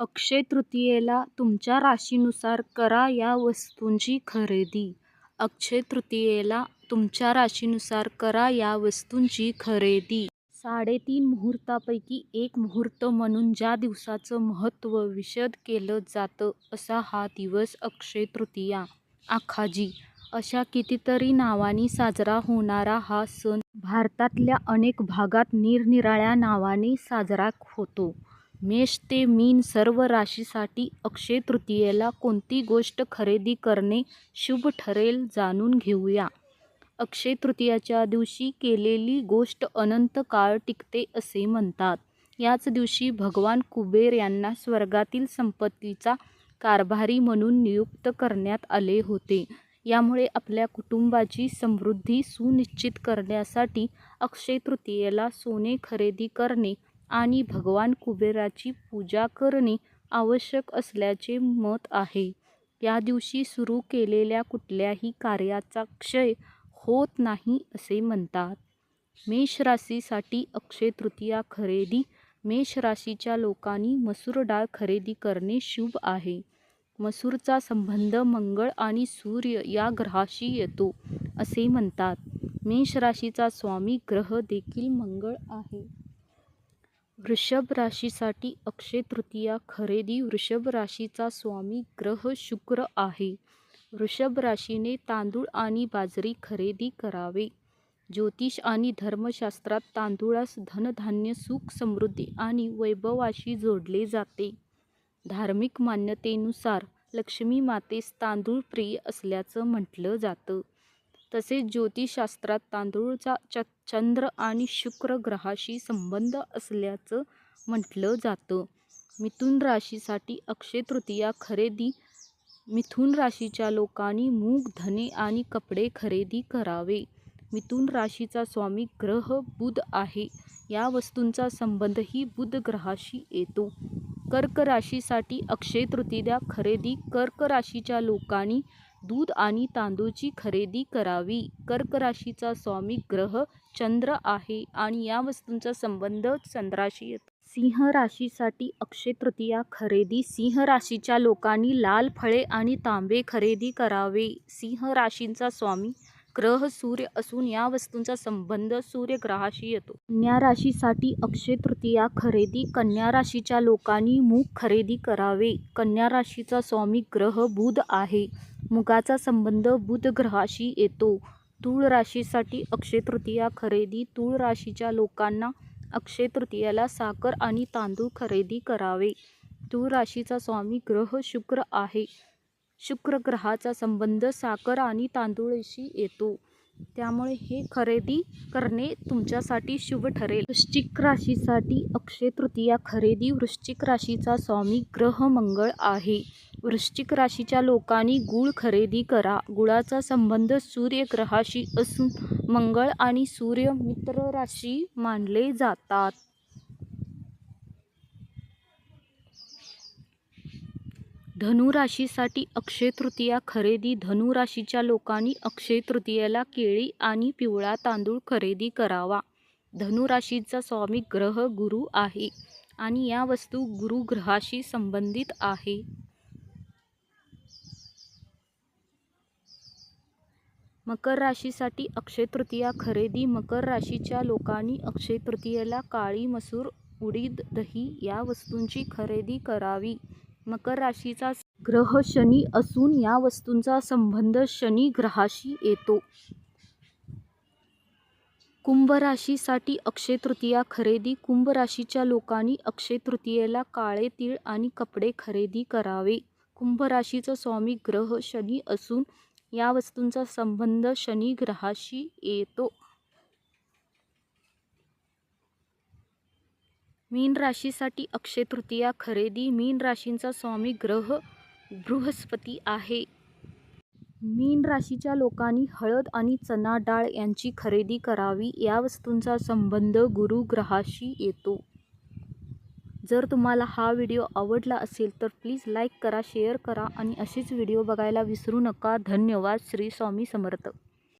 अक्षय तृतीयेला तुमच्या राशीनुसार करा या वस्तूंची खरेदी. अक्षय तृतीयेला तुमच्या राशीनुसार करा या वस्तूंची खरेदी. साडेतीन मुहूर्तापैकी एक मुहूर्त म्हणून ज्या दिवसाचं महत्त्व विशद केलं जातं असा हा दिवस अक्षय तृतीया. आखाजी अशा कितीतरी नावांनी साजरा होणारा हा सण भारतातल्या अनेक भागात निरनिराळ्या नावांनी साजरा होतो. मेष ते मीन सर्व राशीसाठी अक्षय तृतीयेला कोणती गोष्ट खरेदी करणे शुभ ठरेल जाणून घेऊया. अक्षय तृतीयाच्या दिवशी केलेली गोष्ट अनंत काळ टिकते असे म्हणतात. याच दिवशी भगवान कुबेर यांना स्वर्गातील संपत्तीचा कारभारी म्हणून नियुक्त करण्यात आले होते. यामुळे आपल्या कुटुंबाची समृद्धी सुनिश्चित करण्यासाठी अक्षय तृतीयेला सोने खरेदी करणे आणि भगवान कुबेराची पूजा करणे आवश्यक असल्याचे मत आहे. या दिवशी सुरू केलेल्या कुठल्याही कार्याचा क्षय होत नाही असे म्हणतात. मेष राशीसाठी अक्षय तृतीया खरेदी मेष राशीच्या लोकांनी मसूर डाळ खरेदी करणे शुभ आहे. मसूरचा संबंध मंगळ आणि सूर्य या ग्रहाशी येतो असे म्हणतात. मेष राशीचा स्वामी ग्रह देखील मंगळ आहे. वृषभ राशीसाठी अक्षय तृतीया खरेदी वृषभ राशीचा स्वामी ग्रह शुक्र आहे. वृषभ राशीने तांदूळ आणि बाजरी खरेदी करावे. ज्योतिष आणि धर्मशास्त्रात तांदूळास धनधान्य, सुख समृद्धी आणि वैभवाशी जोडले जाते. धार्मिक मान्यतेनुसार लक्ष्मी मातेस तांदूळ प्रिय असल्याचं म्हटलं जातं. तसेच ज्योतिषशास्त्रात तांदूळचा च चंद्र आणि शुक्र ग्रहाशी संबंध असल्याचं म्हटलं जातं. मिथुन राशीसाठी अक्षय तृतीया खरेदी मिथुन राशीच्या लोकांनी मूग, धने आणि कपडे खरेदी करावे. मिथुन राशीचा स्वामी ग्रह बुध आहे. या वस्तूंचा संबंधही बुध ग्रहाशी येतो. कर्क राशीसाठी अक्षय तृतीया खरेदी कर्क राशीच्या लोकांनी दूध आणि तांदूळची खरेदी करावी. कर्क राशीचा स्वामी ग्रह चंद्र आहे आणि या वस्तूंचा संबंध चंद्राशी येतो. सिंह राशीसाठी अक्षय तृतीया खरेदी सिंह राशीच्या लोकांनी लाल फळे आणि तांबे खरेदी करावे. सिंह राशींचा स्वामी ग्रह सूर्य असून या वस्तूंचा संबंध सूर्यग्रहाशी येतो. कन्या राशीसाठी अक्षय तृतीया खरेदी कन्या राशीच्या लोकांनी मूग खरेदी करावे. कन्या राशीचा स्वामी ग्रह बुध आहे. मुगाचा संबंध बुध ग्रहाशी येतो. तूळ राशीसाठी अक्षय तृतीया खरेदी तूळ राशीच्या लोकांना अक्षयतृतीयाला साखर आणि तांदूळ खरेदी करावे. तूळ राशीचा स्वामी ग्रह शुक्र आहे. शुक्र ग्रहाचा संबंध साखर आणि तांदूळशी येतो. त्यामुळे हे खरेदी करणे तुमच्यासाठी शुभ ठरेल. वृश्चिक राशीसाठी अक्षय तृतीया खरेदी वृश्चिक राशीचा स्वामी ग्रह मंगळ आहे. वृश्चिक राशीच्या लोकांनी गूळ खरेदी करा. गुळाचा संबंध सूर्यग्रहाशी असून मंगळ आणि सूर्य मित्रराशी मानले जातात. धनुराशीसाठी अक्षय तृतीया खरेदी धनुराशीच्या लोकांनी अक्षय तृतीयेला केळी आणि पिवळा तांदूळ खरेदी करावा. धनुराशीचा स्वामी ग्रह गुरु आहे आणि या वस्तू गुरुग्रहाशी संबंधित आहे. मकर राशीसाठी अक्षय तृतीया खरेदी मकर राशीच्या लोकांनी अक्षय तृतीयेला काळी मसूर, उडीद, दही या वस्तूंची खरेदी करावी. मकर राशीचा ग्रह शनी असून या वस्तूंचा संबंध शनी ग्रहाशी येतो. कुंभ राशीसाठी अक्षय तृतीया खरेदी कुंभ राशीच्या लोकांनी अक्षय तृतीयेला काळे तीळ आणि कपडे खरेदी करावे. कुंभ राशीचा स्वामी ग्रह शनी असून या वस्तूंचा संबंध शनी ग्रहाशी येतो. मीन राशीसाठी अक्षय तृतीया खरेदी मीन राशींचा स्वामी ग्रह बृहस्पती आहे. मीन राशीच्या लोकांनी हळद आणि चणा डाळ यांची खरेदी करावी. या वस्तूंचा संबंध गुरुग्रहाशी येतो. जर तुम्हाला हा व्हिडिओ आवडला असेल तर प्लीज लाईक करा, शेअर करा आणि असेच व्हिडिओ बघायला विसरू नका. धन्यवाद. श्री स्वामी समर्थ.